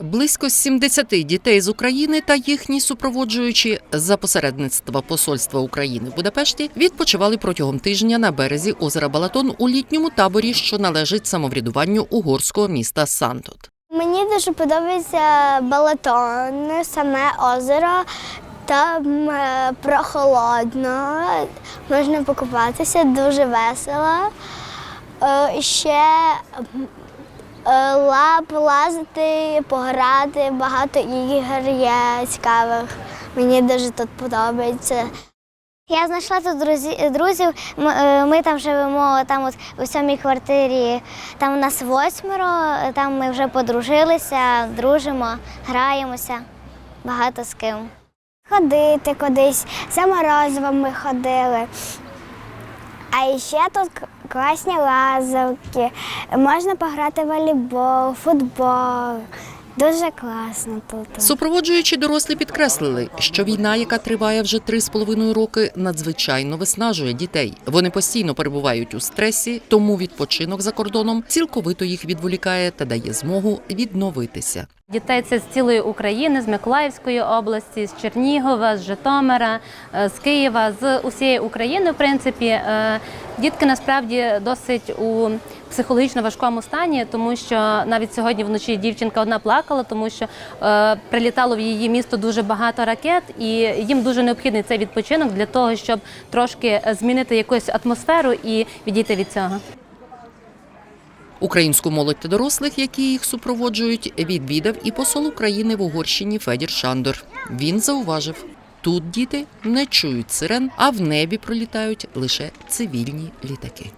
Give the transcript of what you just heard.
Близько 70 дітей з України та їхні супроводжуючі за посередництва Посольства України в Будапешті відпочивали протягом тижня на березі озера Балатон у літньому таборі, що належить самоврядуванню угорського міста Сантот. Мені дуже подобається балатон, саме озеро. Там е, прохолодно, можна покупатися, дуже весело. Е, Ще лап, лазити, пограти, багато ігор є цікавих. Мені дуже тут подобається. Я знайшла тут друзів. Ми, е, там живемо там от у сьомій квартирі. Там у нас восьмеро, там ми вже подружилися, дружимо, граємося багато з ким. Ходити кудись, за морозивом ми ходили. А ще тут класні лазовки. Можна пограти в волейбол, футбол. Дуже класно тут. Супроводжуючі дорослі підкреслили, що війна, яка триває вже три з половиною роки, надзвичайно виснажує дітей. Вони постійно перебувають у стресі, тому відпочинок за кордоном цілковито їх відволікає та дає змогу відновитися. Дітей це з цілої України, з Миколаївської області, з Чернігова, з Житомира, е, з Києва, з усієї України. В принципі, Е, дітки насправді досить у психологічно важкому стані, тому що навіть сьогодні вночі дівчинка одна плакала, тому що е, прилітало в її місто дуже багато ракет, і їм дуже необхідний цей відпочинок для того, щоб трошки змінити якусь атмосферу і відійти від цього. Українську молодь та дорослих, які їх супроводжують, відвідав і посол України в Угорщині Федір Шандор. Він зауважив. Тут діти не чують сирен, а в небі пролітають лише цивільні літаки.